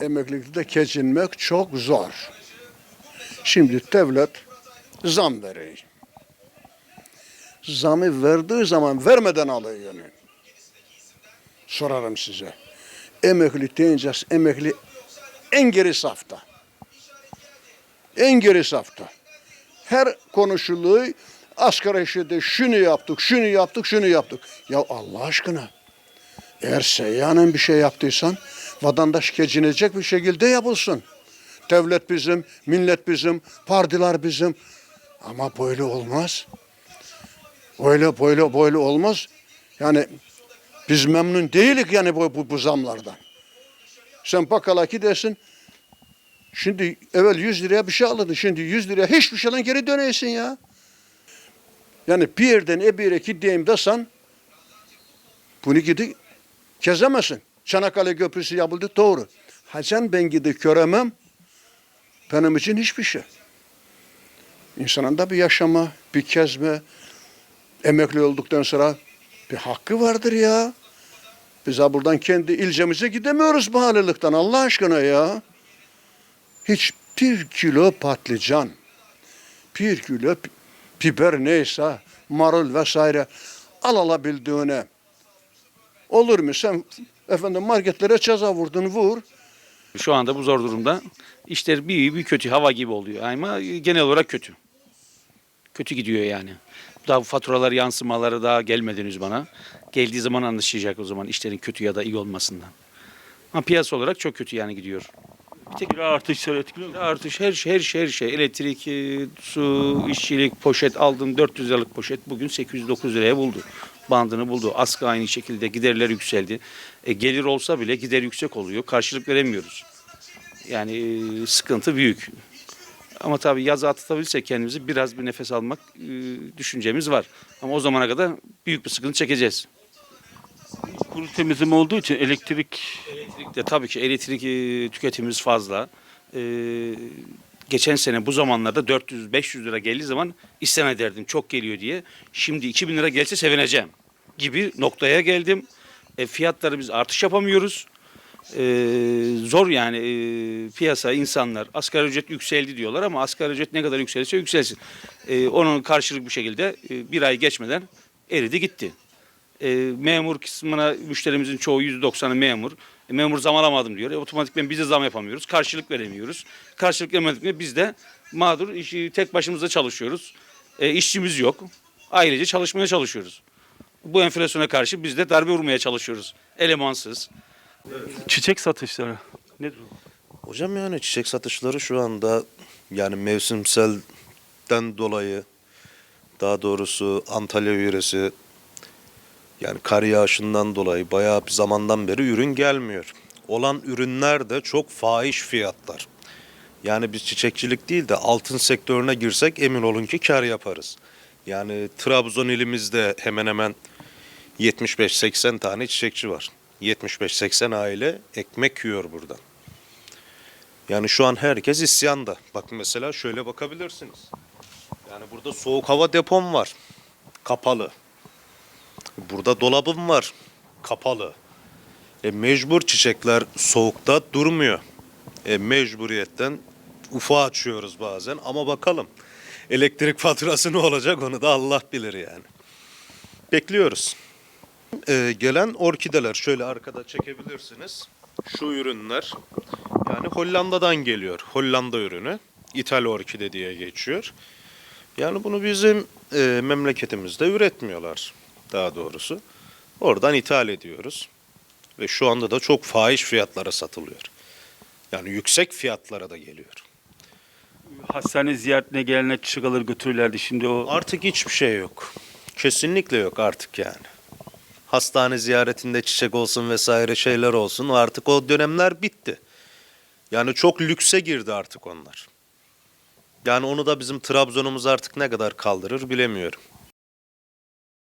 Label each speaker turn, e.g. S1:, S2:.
S1: emeklilikte geçinmek çok zor. Şimdi devlet zam veriyor. Zamı verdiği zaman vermeden alıyor yani. Sorarım size. Emekli deyince emekli en geri safta. En geri safta. Her konuşuluyor asgari ücrete şunu yaptık, şunu yaptık, şunu yaptık. Ya Allah aşkına eğer seyyanen bir şey yaptıysan vatandaş geçinecek bir şekilde yapılsın. Devlet bizim, millet bizim, partiler bizim. Ama böyle olmaz. Böyle böyle böyle olmaz. Yani biz memnun değilik yani bu, bu, bu zamlardan. Sen bakkala gidersin. Şimdi evvel 100 liraya bir şey alırdın. Şimdi 100 liraya hiçbir şeyden geri döneysin ya. Yani bir yerden bir yere gideyim desen bunu gidi kezemezsin. Çanakkale Köprüsü yapıldı doğru. Ha sen ben gidi göremem. Benim için hiçbir şey. İnsanın da bir yaşama, bir kezme, emekli olduktan sonra bir hakkı vardır ya. Biz ha buradan kendi ilçemize gidemiyoruz mahallelikten Allah aşkına ya. Hiç bir kilo patlıcan, bir kilo biber neyse, marul vesaire al alabildiğine. Olur mu sen efendim marketlere çaza vurdun vur.
S2: Şu anda bu zor durumda. İşler bir iyi bir kötü hava gibi oluyor ama genel olarak kötü. Kötü gidiyor yani. Daha faturalar yansımaları daha gelmedi henüz bana. Geldiği zaman anlaşılacak o zaman işlerin kötü ya da iyi olmasından. Ama piyasa olarak çok kötü yani gidiyor. Bir tek
S3: Kira artışları etkiliyor mu?
S2: artış her şey her şey her şey elektrik, e, su, işçilik, poşet aldım 400 liralık poşet bugün 809 liraya buldu. Bandını buldu. Askı aynı şekilde giderler yükseldi. E, gelir olsa bile gider yüksek oluyor. Karşılık veremiyoruz. Yani e, sıkıntı büyük. Ama tabii yazı atlatabilirsek kendimizi biraz bir nefes almak e, düşüncemiz var. Ama o zamana kadar büyük bir sıkıntı çekeceğiz.
S3: Kuru temizleme olduğu için elektrik
S2: Elektrikte tabii ki elektrik e, tüketimimiz fazla. E, geçen sene bu zamanlarda 400-500 lira geldiği zaman isyan ederdim çok geliyor diye. Şimdi 2000 lira gelse sevineceğim gibi noktaya geldim. E, fiyatları biz artış yapamıyoruz. E, zor yani e, piyasa insanlar asgari ücret yükseldi diyorlar ama asgari ücret ne kadar yükselirse yükselsin. E, onun karşılık bir şekilde e, bir ay geçmeden eridi gitti. E, memur kısmına müşterimizin çoğu %90'ı memur. E, memur zam alamadım diyor. E, otomatikman biz de zam yapamıyoruz. Karşılık veremiyoruz. Karşılık vermedik biz de mağdur işi tek başımıza çalışıyoruz. E, işçimiz yok. Ailece çalışmaya çalışıyoruz. Bu enflasyona karşı biz de darbe vurmaya çalışıyoruz. Elemansız.
S3: çiçek satışları. Ne durum?
S4: Hocam yani çiçek satışları şu anda yani mevsimselden dolayı daha doğrusu Antalya yöresi yani kar yağışından dolayı bayağı bir zamandan beri ürün gelmiyor. Olan ürünler de çok fahiş fiyatlar. Yani biz çiçekçilik değil de altın sektörüne girsek emin olun ki kar yaparız. Yani Trabzon ilimizde hemen hemen 75-80 tane çiçekçi var. 75-80 aile ekmek yiyor buradan. Yani şu an herkes isyanda. Bak mesela şöyle bakabilirsiniz. Yani burada soğuk hava depom var. Kapalı. Burada dolabım var. Kapalı. E mecbur çiçekler soğukta durmuyor. E mecburiyetten ufa açıyoruz bazen ama bakalım. Elektrik faturası ne olacak onu da Allah bilir yani. Bekliyoruz. E, gelen orkideler şöyle arkada çekebilirsiniz. Şu ürünler yani Hollanda'dan geliyor. Hollanda ürünü. İthal orkide diye geçiyor. Yani bunu bizim e, memleketimizde üretmiyorlar daha doğrusu. Oradan ithal ediyoruz. Ve şu anda da çok fahiş fiyatlara satılıyor. Yani yüksek fiyatlara da geliyor.
S3: Hastane ziyaretine gelenler çiçek alır götürürlerdi. Şimdi o
S4: Artık hiçbir şey yok. Kesinlikle yok artık yani. Hastane ziyaretinde çiçek olsun vesaire şeyler olsun artık o dönemler bitti. Yani çok lükse girdi artık onlar. Yani onu da bizim Trabzon'umuz artık ne kadar kaldırır bilemiyorum.